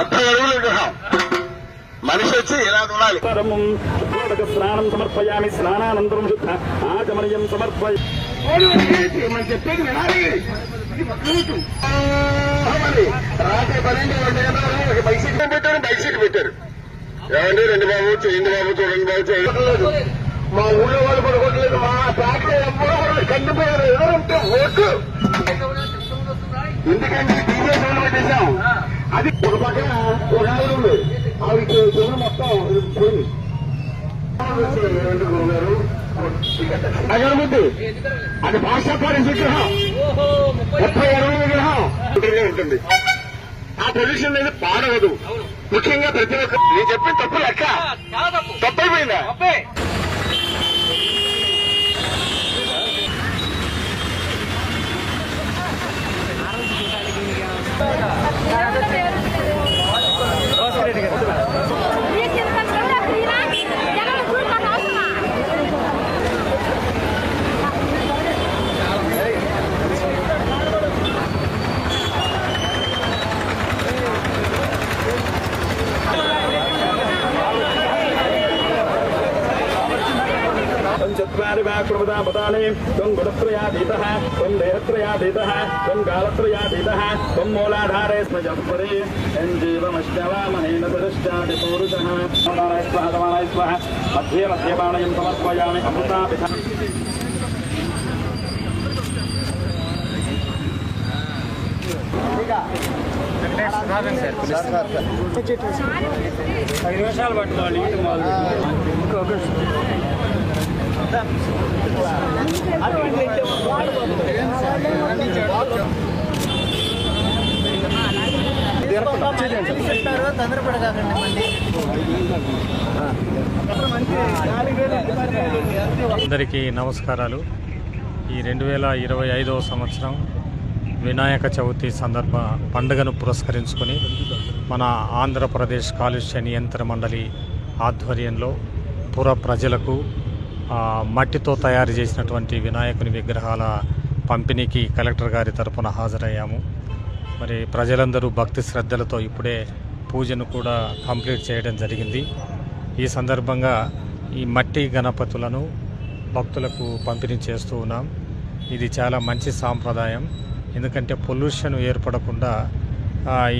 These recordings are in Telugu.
ముప్పై అడుగులు విగ్రహం మనిషి వచ్చి ఇలా ఉండాలి స్నానం సమర్పయామి స్నానానంతరం శుద్ధ ఆచమనీయం సమర్పయ చెప్పేది వినాలి రాత్రి పన్నెండు బైక్ సీట్ పెట్టారు బైక్ సీట్ పెట్టారు ఏమండి రెండు బాబు చేయండి బాబు చూడండి బాబు చేయండి మా ఊళ్ళో వాళ్ళు పడుకోవట్లేదు మా ఫ్యాక్టరీ ఎప్పుడో కూడా కందిపోయారు ఎవరంటే ఓటు ఎందుకంటే మొత్తం పోయింది అగరబుద్ధి అది భాషాపారి విగ్రహం. ముప్పై అరవై విగ్రహం. ఉంటుంది. ఆ పొజిషన్ అనేది పాడవదు. ముఖ్యంగా ప్రతి ఒక్క నేను చెప్పిన తప్పు లెక్క. తప్పైపోయిందా? చత్వారి వా కృపదా పదాని త్వం గుణత్రయాతీతః త్వం దేహత్రయాతీతః త్వం కాలత్రయాతీతః త్వం మూలాధారే స్మజపరే సంజీవమశ్చవామనేన పురశ్చాది పూరుషः సమానాయ స్వహ సమానాయ స్వహ మధ్యే మధ్యే బాణయం సమర్పయామి అమృతాపిధ ఐదు నిమిషాలు పట్టుకోవాలి అందరికీ నమస్కారాలు. ఈ రెండు వేల ఇరవై ఐదవ సంవత్సరం వినాయక చవితి సందర్భ పండుగను పురస్కరించుకొని మన ఆంధ్రప్రదేశ్ కాలుష్య నియంత్రణ మండలి ఆధ్వర్యంలో పుర ప్రజలకు మట్టితో తయారు చేసినటువంటి వినాయకుని విగ్రహాల పంపిణీకి కలెక్టర్ గారి తరపున హాజరయ్యాము. మరి ప్రజలందరూ భక్తి శ్రద్ధలతో ఇప్పుడే పూజను కూడా కంప్లీట్ చేయడం జరిగింది. ఈ సందర్భంగా ఈ మట్టి గణపతులను భక్తులకు పంపిణీ చేస్తూ ఉన్నాం. ఇది చాలా మంచి సాంప్రదాయం. ఎందుకంటే పొల్యూషన్ ఏర్పడకుండా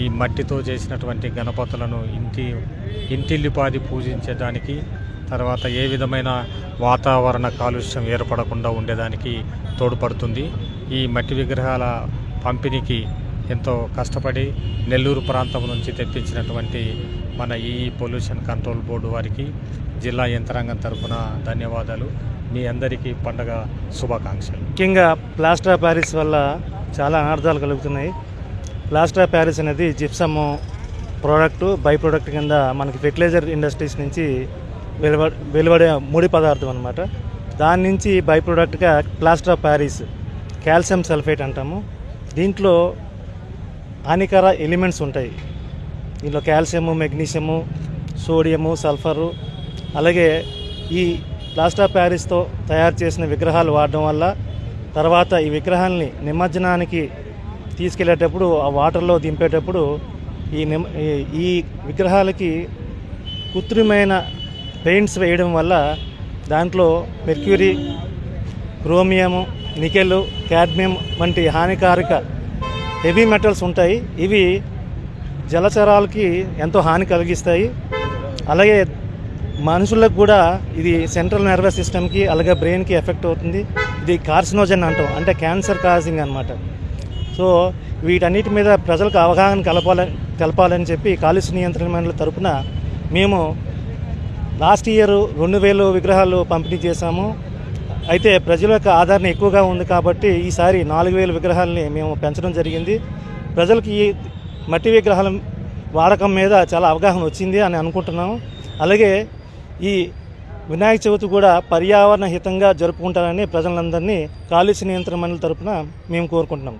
ఈ మట్టితో చేసినటువంటి గణపతులను ఇంటి ఇంటిల్లిపాది పూజించడానికి తర్వాత ఏ విధమైన వాతావరణ కాలుష్యం ఏర్పడకుండా ఉండేదానికి తోడ్పడుతుంది. ఈ మట్టి విగ్రహాల పంపిణీకి ఎంతో కష్టపడి నెల్లూరు ప్రాంతం నుంచి తెప్పించినటువంటి మన ఈ పొల్యూషన్ కంట్రోల్ బోర్డు వారికి జిల్లా యంత్రాంగం తరఫున ధన్యవాదాలు. మీ అందరికీ పండగ శుభాకాంక్షలు. ముఖ్యంగా ప్లాస్టర్ ఆఫ్ ప్యారిస్ వల్ల చాలా అనర్థాలు కలుగుతున్నాయి. ప్లాస్టర్ ఆఫ్ ప్యారిస్ అనేది జిప్సమ్ ప్రోడక్ట్ బై ప్రోడక్ట్ కింద మనకి ఫెర్టిలైజర్ ఇండస్ట్రీస్ నుంచి వెలువ వెలువడే ముడి పదార్థం అనమాట దాని నుంచి by ప్రోడక్ట్గా plaster of Paris calcium sulphate అంటాము. దీంట్లో హానికర ఎలిమెంట్స్ ఉంటాయి. దీంట్లో కాల్షియము మెగ్నీషియము సోడియము సల్ఫరు అలాగే ఈ ప్లాస్టర్ ఆఫ్ ప్యారిస్తో తయారు చేసిన విగ్రహాలు వాడడం వల్ల తర్వాత ఈ విగ్రహాల్ని నిమజ్జనానికి తీసుకెళ్ళేటప్పుడు ఆ వాటర్లో దింపేటప్పుడు ఈ నిమ ఈ- ఈ విగ్రహాలకి కృత్రిమైన పెయింట్స్ వేయడం వల్ల దాంట్లో మెర్క్యూరీ క్రోమియము నికెల్ క్యాడ్మియం వంటి హానికారక హెవీ మెటల్స్ ఉంటాయి. ఇవి జలచరాలకి ఎంతో హాని కలిగిస్తాయి. అలాగే మనుషులకు కూడా ఇది సెంట్రల్ నర్వస్ సిస్టమ్కి అలాగే బ్రెయిన్కి ఎఫెక్ట్ అవుతుంది. ఇది కార్సినోజన్ అంటాం అంటే క్యాన్సర్ కాజింగ్ అనమాట సో వీటన్నిటి మీద ప్రజలకు అవగాహన కలపాలని తెలపాలని చెప్పి కాలుష్య నియంత్రణ మండలి తరపున మేము లాస్ట్ ఇయర్ రెండు వేలు విగ్రహాలు పంపిణీ చేశాము. అయితే ప్రజల యొక్క ఆదరణ ఎక్కువగా ఉంది కాబట్టి ఈసారి నాలుగు వేల విగ్రహాలని మేము పెంచడం జరిగింది. ప్రజలకి ఈ మట్టి విగ్రహాల వాడకం మీద చాలా అవగాహన వచ్చింది అని అనుకుంటున్నాము. అలాగే ఈ వినాయక చవితి కూడా పర్యావరణ హితంగా జరుపుకుంటారని ప్రజలందరినీ కాలుష్య నియంత్రణ మండలి తరపున మేము కోరుకుంటున్నాం